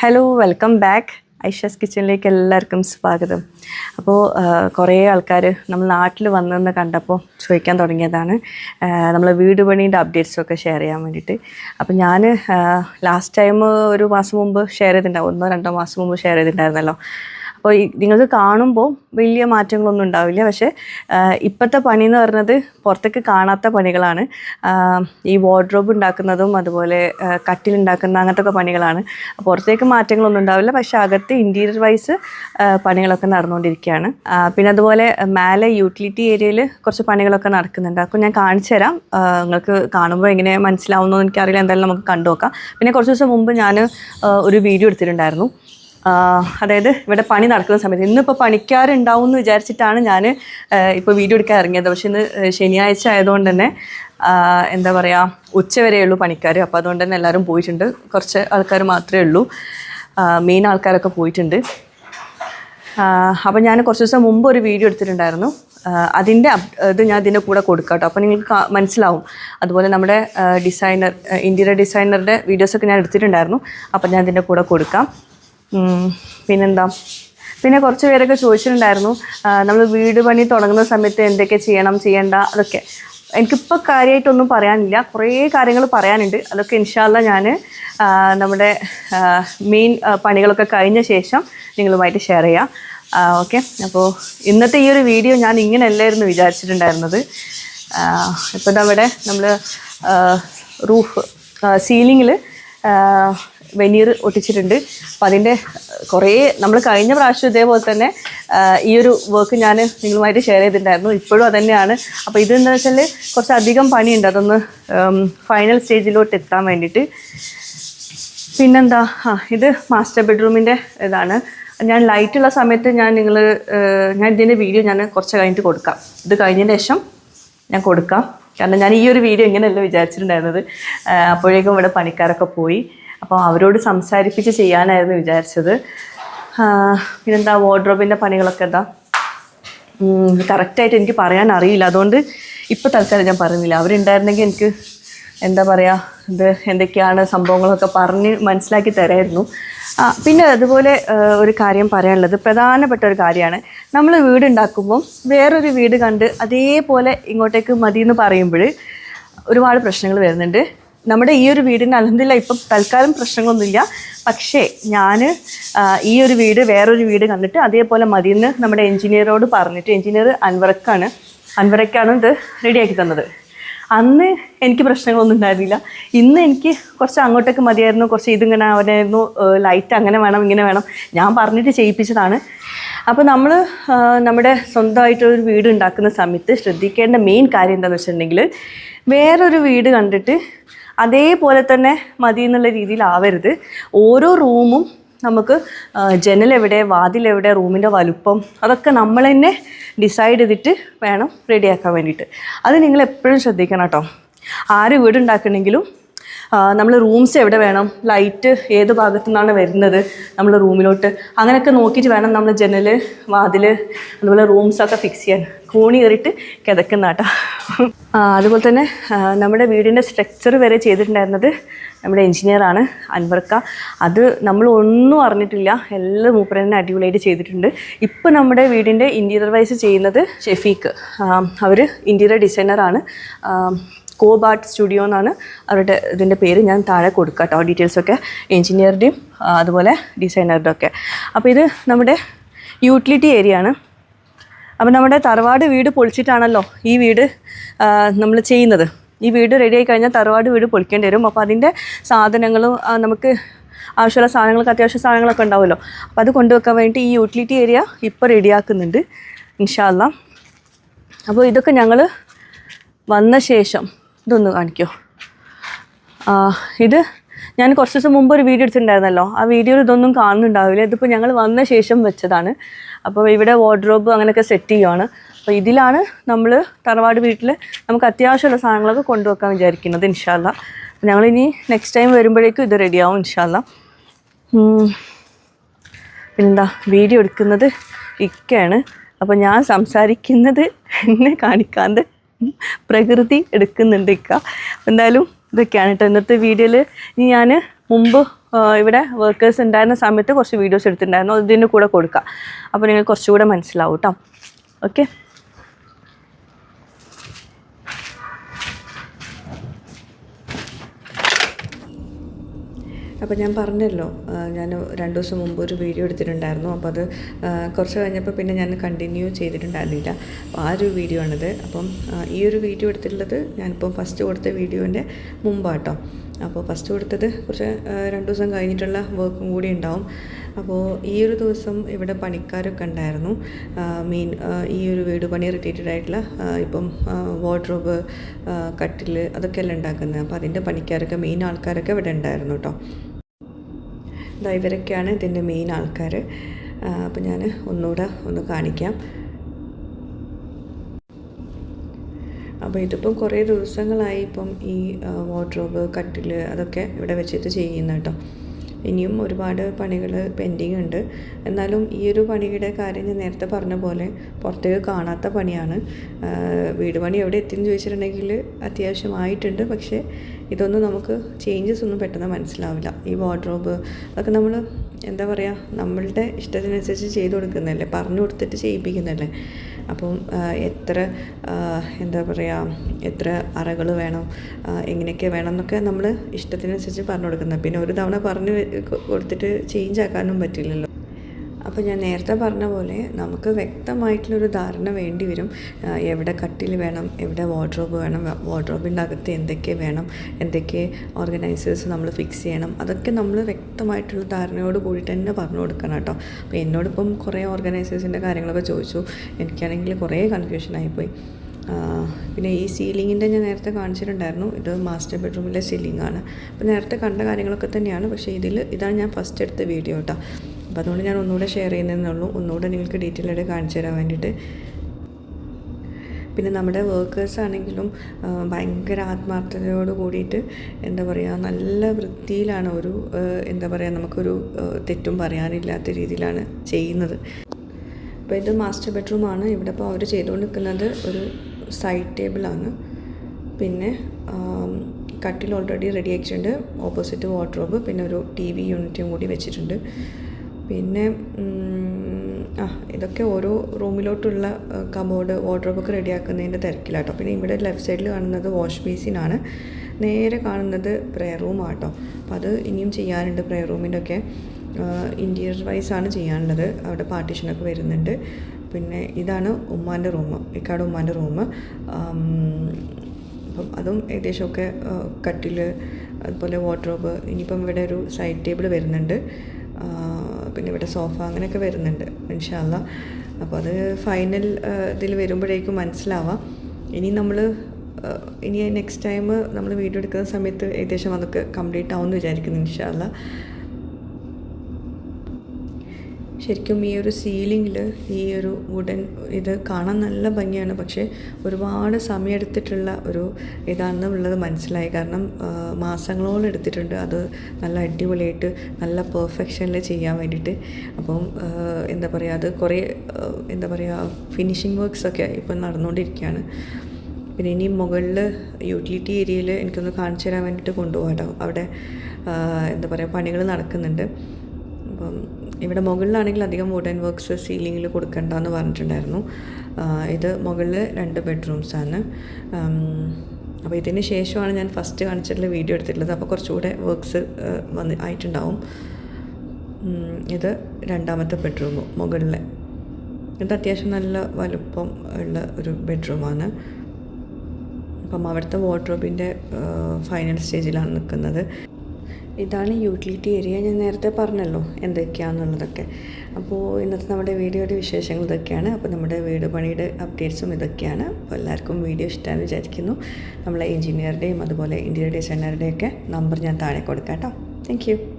Hello welcome back Aisha's കിച്ചണിലേക്ക് എല്ലാവർക്കും സ്വാഗതം. അപ്പോൾ കുറേ ആൾക്കാർ നമ്മൾ നാട്ടിൽ വന്നെന്ന് കണ്ടപ്പോൾ ചോദിക്കാൻ തുടങ്ങിയതാണ്. നമ്മൾ വീട് പണീന്റെ അപ്ഡേറ്റ്സൊക്കെ ഷെയർ ചെയ്യാൻ വേണ്ടിയിട്ട്. അപ്പോൾ ഞാൻ ലാസ്റ്റ് ടൈം ഒരു മാസം മുമ്പ് ഷെയർ ചെയ്തിട്ടുണ്ടാവും ഒന്നോ രണ്ടോ മാസം മുമ്പ് ഷെയർ ചെയ്തിട്ടുണ്ടായിരുന്നല്ലോ അപ്പോൾ നിങ്ങൾക്ക് കാണുമ്പോൾ വലിയ മാറ്റങ്ങളൊന്നും ഉണ്ടാവില്ല. പക്ഷേ ഇപ്പോഴത്തെ പണി എന്ന് പറഞ്ഞത് പുറത്തേക്ക് കാണാത്ത പണികളാണ്. ഈ വാർഡ്രോബ് ഉണ്ടാക്കുന്നതും അതുപോലെ കട്ടിലുണ്ടാക്കുന്ന അങ്ങനത്തെ ഒക്കെ പണികളാണ്. പുറത്തേക്ക് മാറ്റങ്ങളൊന്നും ഉണ്ടാവില്ല. പക്ഷേ അകത്ത് ഇന്റീരിയർ വൈസ് പണികളൊക്കെ നടന്നുകൊണ്ടിരിക്കുകയാണ്. പിന്നെ അതുപോലെ മേലെ യൂട്ടിലിറ്റി ഏരിയയിൽ കുറച്ച് പണികളൊക്കെ നടക്കുന്നുണ്ട്. അപ്പോൾ ഞാൻ കാണിച്ചു തരാം. നിങ്ങൾക്ക് കാണുമ്പോൾ എങ്ങനെ മനസ്സിലാവുന്നോ എനിക്കറിയില്ല. എന്തായാലും നമുക്ക് കണ്ടു നോക്കാം പിന്നെ കുറച്ച് ദിവസം മുമ്പ് ഞാൻ ഒരു വീഡിയോ എടുത്തിട്ടുണ്ടായിരുന്നു. അതായത് ഇവിടെ പണി നടക്കുന്ന സമയത്ത്. ഇന്നിപ്പോൾ പണിക്കാരുണ്ടാവും എന്ന് വിചാരിച്ചിട്ടാണ് ഞാൻ ഇപ്പോൾ വീഡിയോ എടുക്കാൻ ഇറങ്ങിയത്. പക്ഷേ ഇന്ന് ശനിയാഴ്ച ആയതുകൊണ്ട് തന്നെ എന്താ പറയുക ഉച്ച വരെയുള്ളൂ പണിക്കാർ അപ്പോൾ അതുകൊണ്ട് തന്നെ എല്ലാവരും പോയിട്ടുണ്ട്. കുറച്ച് ആൾക്കാർ മാത്രമേ ഉള്ളൂ. മെയിൻ ആൾക്കാരൊക്കെ പോയിട്ടുണ്ട്. അപ്പോൾ ഞാൻ കുറച്ച് ദിവസം മുമ്പ് ഒരു വീഡിയോ എടുത്തിട്ടുണ്ടായിരുന്നു. അതിന്റെ ഇത് ഞാൻ ഇതിന്റെ കൂടെ കൊടുക്കാം കേട്ടോ. അപ്പോൾ നിങ്ങൾക്ക് മനസ്സിലാവും. അതുപോലെ നമ്മുടെ ഡിസൈനർ ഇന്റീരിയർ ഡിസൈനറുടെ വീഡിയോസൊക്കെ ഞാൻ എടുത്തിട്ടുണ്ടായിരുന്നു. അപ്പോൾ ഞാൻ ഇതിന്റെ കൂടെ കൊടുക്കാം. പിന്നെന്താ? പിന്നെ കുറച്ച് പേരൊക്കെ ചോദിച്ചിട്ടുണ്ടായിരുന്നു നമ്മൾ വീട് പണി തുടങ്ങുന്ന സമയത്ത് എന്തൊക്കെ ചെയ്യണം ചെയ്യണ്ട അതൊക്കെ. എനിക്കിപ്പോൾ കാര്യമായിട്ടൊന്നും പറയാനില്ല. കുറേ കാര്യങ്ങൾ പറയാനുണ്ട്. അതൊക്കെ ഇൻഷാല്ല ഞാൻ നമ്മുടെ മെയിൻ പണികളൊക്കെ കഴിഞ്ഞ ശേഷം നിങ്ങളുമായിട്ട് ഷെയർ ചെയ്യാം. ഓക്കെ അപ്പോൾ ഇന്നത്തെ ഈ ഒരു വീഡിയോ ഞാൻ ഇങ്ങനെയല്ലായിരുന്നു വിചാരിച്ചിട്ടുണ്ടായിരുന്നത്. ഇപ്പോൾ നമ്മുടെ നമ്മൾ റൂഫ് സീലിങ്ങിൽ വെനീർ ഒട്ടിച്ചിട്ടുണ്ട്. അപ്പം അതിന്റെ കുറേ നമ്മൾ കഴിഞ്ഞ പ്രാവശ്യം ഇതേപോലെ തന്നെ ഈ ഒരു വർക്ക് ഞാൻ നിങ്ങളുമായിട്ട് ഷെയർ ചെയ്തിട്ടുണ്ടായിരുന്നു. ഇപ്പോഴും അത് തന്നെയാണ്. അപ്പോൾ എന്താ വെച്ചാൽ കുറച്ച് അധികം പണിയുണ്ട്. അതൊന്ന് ഫൈനൽ സ്റ്റേജിലോട്ട് എത്താൻ വേണ്ടിയിട്ട്. പിന്നെന്താ? ആ ഇത് മാസ്റ്റർ ബെഡ്റൂമിന്റെ ഇതാണ്. ഞാൻ ലൈറ്റുള്ള സമയത്ത് ഞാൻ നിങ്ങൾ ഞാൻ ഇതിന്റെ വീഡിയോ ഞാൻ കുറച്ച് കഴിഞ്ഞിട്ട് കൊടുക്കാം. ഇത് കഴിഞ്ഞതിന് ശേഷം ഞാൻ കൊടുക്കാം. കാരണം ഞാൻ ഈ ഒരു വീഡിയോ ഇങ്ങനെയല്ല വിചാരിച്ചിട്ടുണ്ടായിരുന്നത്. അപ്പോഴേക്കും ഇവിടെ പണിക്കാരൊക്കെ പോയി. അപ്പോൾ അവരോട് സംസാരിപ്പിച്ച് ചെയ്യാനായിരുന്നു വിചാരിച്ചത്. പിന്നെന്താ വാർഡ്രോബിന്റെ പണികളൊക്കെ എന്താ? കറക്റ്റായിട്ട് എനിക്ക് പറയാൻ അറിയില്ല. അതുകൊണ്ട് ഇപ്പോൾ തൽക്കാലം ഞാൻ പറയുന്നില്ല. അവരുണ്ടായിരുന്നെങ്കിൽ എനിക്ക് എന്താ പറയുക ഇത് എന്തൊക്കെയാണ് സംഭവങ്ങളൊക്കെ പറഞ്ഞ് മനസ്സിലാക്കി തരായിരുന്നു. പിന്നെ അതുപോലെ ഒരു കാര്യം പറയാനുള്ളത്. പ്രധാനപ്പെട്ട ഒരു കാര്യമാണ്. നമ്മൾ വീട് ഉണ്ടാക്കുമ്പോൾ വേറൊരു വീട് കണ്ട് അതേപോലെ ഇങ്ങോട്ടേക്ക് മതി എന്ന് പറയുമ്പോൾ ഒരുപാട് പ്രശ്നങ്ങൾ വരുന്നുണ്ട്. നമ്മുടെ ഈ ഒരു വീടിന് അലഹമില്ല ഇപ്പം തൽക്കാലം പ്രശ്നങ്ങളൊന്നുമില്ല. പക്ഷേ ഞാൻ ഈ ഒരു വീട് വേറൊരു വീട് കണ്ടിട്ട് അതേപോലെ മതിയെന്ന് നമ്മുടെ എൻജിനീയറോട് പറഞ്ഞിട്ട് എൻജിനീയർ അൻവറക്കാണ്. അൻവറക്കാണ് ഇത് റെഡിയാക്കി തന്നത്. അന്ന് എനിക്ക് പ്രശ്നങ്ങളൊന്നും ഉണ്ടായിരുന്നില്ല. ഇന്ന് എനിക്ക് കുറച്ച് അങ്ങോട്ടേക്ക് മതിയായിരുന്നു കുറച്ച് ഇതിങ്ങനെ അവനായിരുന്നു ലൈറ്റ് അങ്ങനെ വേണം ഇങ്ങനെ വേണം. ഞാൻ പറഞ്ഞിട്ട് ചെയ്യിപ്പിച്ചതാണ്. അപ്പോൾ നമ്മൾ നമ്മുടെ സ്വന്തമായിട്ടൊരു വീട് ഉണ്ടാക്കുന്ന സമയത്ത് ശ്രദ്ധിക്കേണ്ട മെയിൻ കാര്യം എന്താണെന്ന് വെച്ചിട്ടുണ്ടെങ്കിൽ വേറൊരു വീട് കണ്ടിട്ട് അതേപോലെ തന്നെ മതി എന്നുള്ള രീതിയിലാവരുത്. ഓരോ റൂമും നമുക്ക് ജനലെവിടെ വാതിലെവിടെ റൂമിന്റെ വലുപ്പം അതൊക്കെ നമ്മൾ തന്നെ ഡിസൈഡ് ചെയ്തിട്ട് വേണം റെഡിയാക്കാൻ വേണ്ടിയിട്ട്. അത് നിങ്ങൾ എപ്പോഴും ശ്രദ്ധിക്കണം കേട്ടോ. ആര് വീടുണ്ടാക്കണമെങ്കിലും നമ്മൾ റൂംസ് എവിടെ വേണം? ലൈറ്റ് ഏത് ഭാഗത്തു നിന്നാണ് വരുന്നത്? നമ്മൾ റൂമിലോട്ട് അങ്ങനെയൊക്കെ നോക്കിയിട്ട് വേണം നമ്മൾ ജനൽ വാതിൽ അതുപോലെ റൂംസൊക്കെ ഫിക്സ് ചെയ്യാൻ. കൂണി കയറിയിട്ട് കിതക്കുന്ന കേട്ടോ. അതുപോലെ തന്നെ നമ്മുടെ വീടിന്റെ സ്ട്രക്ചർ വരെ ചെയ്തിട്ടുണ്ടായിരുന്നത് നമ്മുടെ എൻജിനീയറാണ് അൻവർക്ക അത് നമ്മൾ ഒന്നും അറിഞ്ഞിട്ടില്ല. എല്ലാം മൂപ്പര് തന്നെ അടിപൊളിയായിട്ട് ചെയ്തിട്ടുണ്ട്. ഇപ്പോൾ നമ്മുടെ വീടിന്റെ ഇന്റീരിയർ വൈസ് ചെയ്യുന്നത് ഷെഫീക്ക് അവർ ഇന്റീരിയർ ഡിസൈനറാണ് കോബാർട്ട് സ്റ്റുഡിയോ എന്നാണ് അവരുടെ ഇതിന്റെ പേര്. ഞാൻ താഴെ കൊടുക്കാം കേട്ടോ ഡീറ്റെയിൽസൊക്കെ എഞ്ചിനീയറുടെയും അതുപോലെ ഡിസൈനറുടെ ഒക്കെ അപ്പോൾ ഇത് നമ്മുടെ യൂട്ടിലിറ്റി ഏരിയ ആണ്. അപ്പോൾ നമ്മുടെ തറവാട് വീട് പൊളിച്ചിട്ടാണല്ലോ ഈ വീട് നമ്മൾ ചെയ്യുന്നത്. ഈ വീട് റെഡി ആയി കഴിഞ്ഞാൽ തറവാട് വീട് പൊളിക്കേണ്ടി വരും. അപ്പോൾ അതിന്റെ സാധനങ്ങളും നമുക്ക് ആവശ്യമുള്ള സാധനങ്ങൾക്ക് അത്യാവശ്യ സാധനങ്ങളൊക്കെ ഉണ്ടാവുമല്ലോ. അപ്പോൾ അത് കൊണ്ടുവെക്കാൻ വേണ്ടി ഈ യൂട്ടിലിറ്റി ഏരിയ ഇപ്പോൾ റെഡിയാക്കുന്നുണ്ട് ഇൻഷാല്ല അപ്പോൾ ഇതൊക്കെ ഞങ്ങൾ വന്ന ശേഷം ഇതൊന്ന് കാണിക്കോ. ഇത് ഞാൻ കുറച്ച് ദിവസം മുമ്പ് ഒരു വീഡിയോ എടുത്തിട്ടുണ്ടായിരുന്നല്ലോ. ആ വീഡിയോയിൽ ഇതൊന്നും കാണുന്നുണ്ടാവില്ല. ഇതിപ്പോൾ ഞങ്ങൾ വന്ന ശേഷം വെച്ചതാണ്. അപ്പോൾ ഇവിടെ വാർഡ്രോബ് അങ്ങനെയൊക്കെ സെറ്റ് ചെയ്യുവാണ്. അപ്പോൾ ഇതിലാണ് നമ്മൾ തറവാട് വീട്ടിൽ നമുക്ക് അത്യാവശ്യമുള്ള സാധനങ്ങളൊക്കെ കൊണ്ടുവെക്കാൻ വിചാരിക്കുന്നത് ഇൻഷാല്ല ഞങ്ങളിനി നെക്സ്റ്റ് ടൈം വരുമ്പോഴേക്കും ഇത് റെഡിയാവും ഇൻഷാല്ല പിന്നെന്താ വീഡിയോ എടുക്കുന്നത് ഇക്കയാണ്. അപ്പോൾ ഞാൻ സംസാരിക്കുന്നത് എന്നെ കാണിക്കാണ്ട്. പ്രകൃതി എടുക്കുന്നുണ്ട് ഇക്ക. എന്തായാലും ഇതൊക്കെയാണ് കേട്ടോ ഇന്നത്തെ വീഡിയോയിൽ ഇനി ഞാൻ മുമ്പ് ഇവിടെ വർക്കേഴ്സ് ഉണ്ടായിരുന്ന സമയത്ത് കുറച്ച് വീഡിയോസ് എടുത്തിട്ടുണ്ടായിരുന്നു. അതിന്റെ കൂടെ കൊടുക്കാം. അപ്പോൾ നിങ്ങൾ കുറച്ചുകൂടെ മനസ്സിലാവും കേട്ടോ ഓക്കെ അപ്പോൾ ഞാൻ പറഞ്ഞല്ലോ ഞാൻ രണ്ട് ദിവസം മുമ്പ് ഒരു വീഡിയോ എടുത്തിട്ടുണ്ടായിരുന്നു. അപ്പോൾ അത് കുറച്ച് കഴിഞ്ഞപ്പോൾ പിന്നെ ഞാൻ കണ്ടിന്യൂ ചെയ്തിട്ടുണ്ടായിരുന്നില്ല. അപ്പോൾ ആ ഒരു വീഡിയോ ആണിത്. അപ്പം ഈ ഒരു വീഡിയോ എടുത്തിട്ടുള്ളത് ഞാനിപ്പം ഫസ്റ്റ് കൊടുത്ത വീഡിയോന്റെ മുമ്പാട്ടോ. അപ്പോൾ ഫസ്റ്റ് കൊടുത്തത് കുറച്ച് രണ്ട് ദിവസം കഴിഞ്ഞിട്ടുള്ള വർക്കും കൂടി ഉണ്ടാവും. അപ്പോൾ ഈ ഒരു ദിവസം ഇവിടെ പണിക്കാരൊക്കെ ഉണ്ടായിരുന്നു. മീൻ ഈ ഒരു വീട് പണി റിലേറ്റഡ് ആയിട്ടുള്ള ഇപ്പം വാർഡ്രോബ് കട്ടിൽ അതൊക്കെ എല്ലാം ഉണ്ടാക്കുന്നത്. അപ്പോൾ അതിന്റെ പണിക്കാരൊക്കെ മെയിൻ ആൾക്കാരൊക്കെ ഇവിടെ ഉണ്ടായിരുന്നു കേട്ടോ ഇതാ ഇവരൊക്കെയാണ് ഇതിന്റെ മെയിൻ ആൾക്കാർ. അപ്പോൾ ഞാൻ ഒന്നുകൂടെ ഒന്ന് കാണിക്കാം. അപ്പോൾ ഇതിപ്പം കുറേ ദിവസങ്ങളായി ഇപ്പം ഈ വാർഡ്രോബ് കട്ടിൽ അതൊക്കെ ഇവിടെ വെച്ചിട്ട് ചെയ്യുന്ന കേട്ടോ. ഇനിയും ഒരുപാട് പണികൾ പെൻഡിങ് ഉണ്ട്. എന്നാലും ഈ ഒരു പണിയുടെ കാര്യം ഞാൻ നേരത്തെ പറഞ്ഞ പോലെ പുറത്തേക്ക് കാണാത്ത പണിയാണ്. വീട് പണി എവിടെ എത്തിയെന്ന് ചോദിച്ചിട്ടുണ്ടെങ്കിൽ അത്യാവശ്യമായിട്ടുണ്ട്. പക്ഷേ ഇതൊന്നും നമുക്ക് ചേഞ്ചസ് ഒന്നും പെട്ടെന്ന് മനസ്സിലാവില്ല. ഈ വാർഡ്രോബ് അതൊക്കെ നമ്മൾ എന്താ പറയുക നമ്മളുടെ ഇഷ്ടത്തിനനുസരിച്ച് ചെയ്ത് കൊടുക്കുന്നതല്ലേ? പറഞ്ഞു കൊടുത്തിട്ട് ചെയ്യിപ്പിക്കുന്നതല്ലേ? അപ്പം എത്ര എന്താ പറയുക എത്ര അറകൾ വേണം എങ്ങനെയൊക്കെ വേണം എന്നൊക്കെ നമ്മൾ ഇഷ്ടത്തിനനുസരിച്ച് പറഞ്ഞു കൊടുക്കുന്നത്. പിന്നെ ഒരു തവണ പറഞ്ഞു കൊടുത്തിട്ട് ചേഞ്ച് ആക്കാനും പറ്റില്ലല്ലോ. അപ്പോൾ ഞാൻ നേരത്തെ പറഞ്ഞ പോലെ നമുക്ക് വ്യക്തമായിട്ടുള്ളൊരു ധാരണ വേണ്ടി വരും. എവിടെ കട്ടിൽ വേണം എവിടെ വാർഡ്രോബ് വേണം വാർഡ്രോബിന്റെ അകത്ത് എന്തൊക്കെ വേണം എന്തൊക്കെ ഓർഗനൈസേഴ്സ് നമ്മൾ ഫിക്സ് ചെയ്യണം അതൊക്കെ നമ്മൾ വ്യക്തമായിട്ടുള്ള ധാരണയോട് കൂടി തന്നെ പറഞ്ഞു കൊടുക്കണം കേട്ടോ. അപ്പോൾ എന്നോടിപ്പം കുറേ ഓർഗനൈസേഴ്സിന്റെ കാര്യങ്ങളൊക്കെ ചോദിച്ചു. എനിക്കാണെങ്കിൽ കുറേ കൺഫ്യൂഷനായിപ്പോയി പിന്നെ ഈ സീലിങ്ങിന്റെ ഞാൻ നേരത്തെ കാണിച്ചിട്ടുണ്ടായിരുന്നു. ഇത് മാസ്റ്റർ ബെഡ്റൂമിലെ സീലിംഗ് ആണ്. അപ്പോൾ നേരത്തെ കണ്ട കാര്യങ്ങളൊക്കെ തന്നെയാണ്. പക്ഷേ ഇതിൽ ഇതാണ് ഞാൻ ഫസ്റ്റ് എടുത്ത വീഡിയോ കേട്ടോ അപ്പോൾ അതുകൊണ്ട് ഞാൻ ഒന്നുകൂടെ ഷെയർ ചെയ്യുന്നതെന്നേ ഉള്ളൂ. ഒന്നുകൂടെ നിങ്ങൾക്ക് ഡീറ്റെയിൽ ആയിട്ട് കാണിച്ചു തരാൻ വേണ്ടിയിട്ട്. പിന്നെ നമ്മുടെ വർക്കേഴ്സ് ആണെങ്കിലും ഭയങ്കര ആത്മാർത്ഥതയോട് കൂടിയിട്ട് എന്താ പറയുക നല്ല വൃത്തിയിലാണ് ഒരു എന്താ പറയുക നമുക്കൊരു തെറ്റും പറയാനില്ലാത്ത രീതിയിലാണ് ചെയ്യുന്നത്. അപ്പോൾ ഇത് മാസ്റ്റർ ബെഡ്റൂമാണ് ഇവിടെ ഇപ്പോൾ അവർ ചെയ്തുകൊണ്ട് നിൽക്കുന്നത് ഒരു സൈഡ് ടേബിളാണ് പിന്നെ കട്ടിൽ ഓൾറെഡി റെഡി ആക്കിയിട്ടുണ്ട്. ഓപ്പോസിറ്റ് വാർഡ്രോബ് പിന്നെ ഒരു ടി വി യൂണിറ്റും കൂടി വെച്ചിട്ടുണ്ട്. പിന്നെ ആ ഇതൊക്കെ ഓരോ റൂമിലോട്ടുള്ള കബോർഡ് വാർഡ്രോബൊക്കെ റെഡിയാക്കുന്നതിന്റെ തിരക്കിലാട്ടോ. പിന്നെ ഇവിടെ ലെഫ്റ്റ് സൈഡിൽ കാണുന്നത് വാഷ് ബേസിനാണ്. നേരെ കാണുന്നത് പ്രെയർ ആട്ടോ. അപ്പം അത് ഇനിയും ചെയ്യാനുണ്ട് പ്രെയർ റൂമിന്റെ ഒക്കെ ഇന്റീരിയർ വൈസ് ആണ് ചെയ്യാനുള്ളത്. അവിടെ പാർട്ടീഷനൊക്കെ വരുന്നുണ്ട്. പിന്നെ ഇതാണ് ഉമ്മാന്റെ റൂം ഇക്കാട് ഉമ്മാന്റെ റൂം അപ്പം അതും ഏകദേശമൊക്കെ കട്ടിൽ അതുപോലെ വാർഡ്രോബ് ഇനിയിപ്പം ഇവിടെ ഒരു സൈഡ് ടേബിൾ വരുന്നുണ്ട്. പിന്നെ ഇവിടെ സോഫ അങ്ങനെയൊക്കെ വരുന്നുണ്ട് ഇൻഷാല്ല അപ്പോൾ അത് ഫൈനൽ ഇതിൽ വരുമ്പോഴേക്കും മനസ്സിലാവാം. ഇനി നമ്മൾ ഇനി നെക്സ്റ്റ് ടൈം നമ്മൾ വീഡിയോ എടുക്കുന്ന സമയത്ത് ഏകദേശം അതൊക്കെ കംപ്ലീറ്റ് ആവുമെന്ന് വിചാരിക്കുന്നു ഇൻഷാല്ല ശരിക്കും ഈ ഒരു സീലിങ്ങിൽ ഈ ഒരു വുഡൻ ഇത് കാണാൻ നല്ല ഭംഗിയാണ്. പക്ഷേ ഒരുപാട് സമയമെടുത്തിട്ടുള്ള ഒരു ഇതാണെന്നുള്ളത് മനസ്സിലായി. കാരണം മാസങ്ങളോളം എടുത്തിട്ടുണ്ട്. അത് നല്ല അടിപൊളിയായിട്ട് നല്ല പെർഫെക്ഷനിൽ ചെയ്യാൻ വേണ്ടിയിട്ട്. അപ്പം എന്താ പറയുക അത് കുറേ എന്താ പറയുക ഫിനിഷിംഗ് വർക്ക്സൊക്കെ ഇപ്പം നടന്നുകൊണ്ടിരിക്കുകയാണ്. പിന്നെ ഇനി മുകളിൽ യൂട്ടിലിറ്റി ഏരിയയിൽ എനിക്കൊന്ന് കാണിച്ചു തരാൻ വേണ്ടിയിട്ട് കൊണ്ടുപോകാം കേട്ടോ അവിടെ എന്താ പറയുക പണികൾ നടക്കുന്നുണ്ട്. ഇവിടെ മുകളിലാണെങ്കിൽ അധികം വുഡൻ വർക്ക്സ് സീലിങ്ങിൽ കൊടുക്കണ്ടെന്ന് പറഞ്ഞിട്ടുണ്ടായിരുന്നു. ഇത് മുകളിൽ രണ്ട് ബെഡ്റൂംസാണ് അപ്പോൾ ഇതിന് ശേഷമാണ് ഞാൻ ഫസ്റ്റ് കാണിച്ചിട്ടുള്ള വീഡിയോ എടുത്തിട്ടുള്ളത്. അപ്പോൾ കുറച്ചുകൂടെ വർക്ക്സ് വന്ന് ആയിട്ടുണ്ടാവും. ഇത് രണ്ടാമത്തെ ബെഡ്റൂം മുകളിലെ. ഇത് അത്യാവശ്യം നല്ല വലുപ്പം ഉള്ള ഒരു ബെഡ്റൂമാണ് അപ്പം അവിടുത്തെ വാർഡ്രോബിന്റെ ഫൈനൽ സ്റ്റേജിലാണ് നിൽക്കുന്നത് ഇതാണ് യൂട്ടിലിറ്റി ഏരിയ. ഞാൻ നേരത്തെ പറഞ്ഞല്ലോ എന്തൊക്കെയാണെന്നുള്ളതൊക്കെ അപ്പോൾ ഇന്നത്തെ നമ്മുടെ വീഡിയോയുടെ വിശേഷങ്ങൾ ഇതൊക്കെയാണ്. അപ്പോൾ നമ്മുടെ വീട് പണിയുടെ അപ്ഡേറ്റ്സും ഇതൊക്കെയാണ്. അപ്പോൾ എല്ലാവർക്കും വീഡിയോ ഇഷ്ടമാണെന്ന് വിചാരിക്കുന്നു. നമ്മളെ എഞ്ചിനീയറുടെയും അതുപോലെ ഇന്റീരിയർ ഡിസൈനറുടെയൊക്കെ നമ്പർ ഞാൻ താഴെ കൊടുക്കാം കേട്ടോ താങ്ക്